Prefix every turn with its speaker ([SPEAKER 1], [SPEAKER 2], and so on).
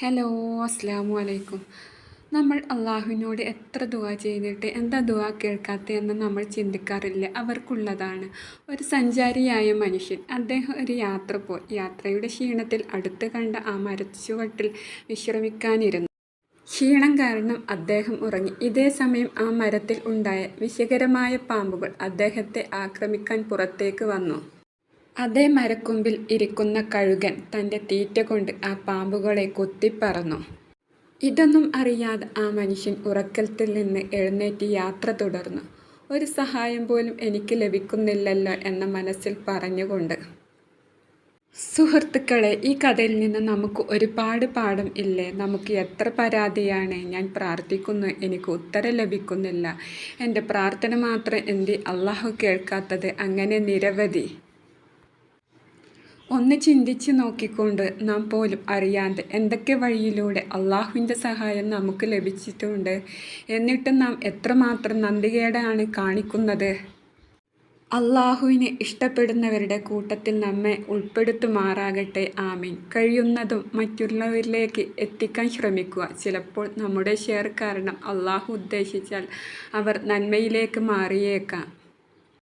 [SPEAKER 1] Hello അസ്സാം വലൈക്കും നമ്മൾ അള്ളാഹുവിനോട് എത്ര ദുവ ചെയ്തിട്ട് എന്താ ദുവ കേൾക്കാത്ത എന്ന് നമ്മൾ ചിന്തിക്കാറില്ല. അവർക്കുള്ളതാണ്. ഒരു സഞ്ചാരിയായ മനുഷ്യൻ അദ്ദേഹം ഒരു യാത്ര പോയി യാത്രയുടെ ക്ഷീണത്തിൽ അടുത്ത് കണ്ട ആ മരച്ചുവട്ടിൽ വിശ്രമിക്കാനിരുന്നു. ക്ഷീണം കാരണം അദ്ദേഹം ഉറങ്ങി. ഇതേ സമയം ആ മരത്തിൽ ഉണ്ടായ വിഷകരമായ പാമ്പുകൾ അദ്ദേഹത്തെ ആക്രമിക്കാൻ പുറത്തേക്ക് വന്നു. അതേ മരക്കൊമ്പിൽ ഇരിക്കുന്ന കഴുകൻ തന്റെ തീറ്റ കൊണ്ട് ആ പാമ്പുകളെ കൊത്തിപ്പറന്നു. ഇതൊന്നും അറിയാതെ ആ മനുഷ്യൻ ഉറക്കത്തിൽ നിന്ന് എഴുന്നേറ്റ് യാത്ര തുടർന്നു. ഒരു സഹായം പോലും എനിക്ക് ലഭിക്കുന്നില്ലല്ലോ എന്ന മനസ്സിൽ പറഞ്ഞുകൊണ്ട്. സുഹൃത്തുക്കളെ ഈ കഥയിൽ നിന്ന് നമുക്ക് ഒരുപാട് പാഠം ഇല്ലേ? നമുക്ക് എത്ര പരാതിയാണ്? ഞാൻ പ്രാർത്ഥിക്കുന്നു എനിക്ക് ഉത്തരം ലഭിക്കുന്നില്ല. എന്റെ പ്രാർത്ഥന മാത്രം എന്തി അള്ളാഹു കേൾക്കാത്തത് അങ്ങനെ നിരവധി. ഒന്ന് ചിന്തിച്ച് നോക്കിക്കൊണ്ട് നാം പോലും അറിയാതെ എന്തൊക്കെ വഴിയിലൂടെ അള്ളാഹുവിന്റെ സഹായം നമുക്ക് ലഭിച്ചിട്ടുണ്ട് എന്നിട്ടും നാം എത്രമാത്രം നന്ദികേടാണ് കാണിക്കുന്നത്. അള്ളാഹുവിനെ ഇഷ്ടപ്പെടുന്നവരുടെ കൂട്ടത്തിൽ നമ്മെ ഉൾപ്പെടുത്തുമാറാകട്ടെ. ആമീൻ. കഴിയുന്നതും മറ്റുള്ളവരിലേക്ക് എത്തിക്കാൻ ശ്രമിക്കുക. ചിലപ്പോൾ നമ്മുടെ ഷെയർ കാരണം അള്ളാഹു ഉദ്ദേശിച്ചാൽ അവർ നന്മയിലേക്ക് മാറിയേക്കാം.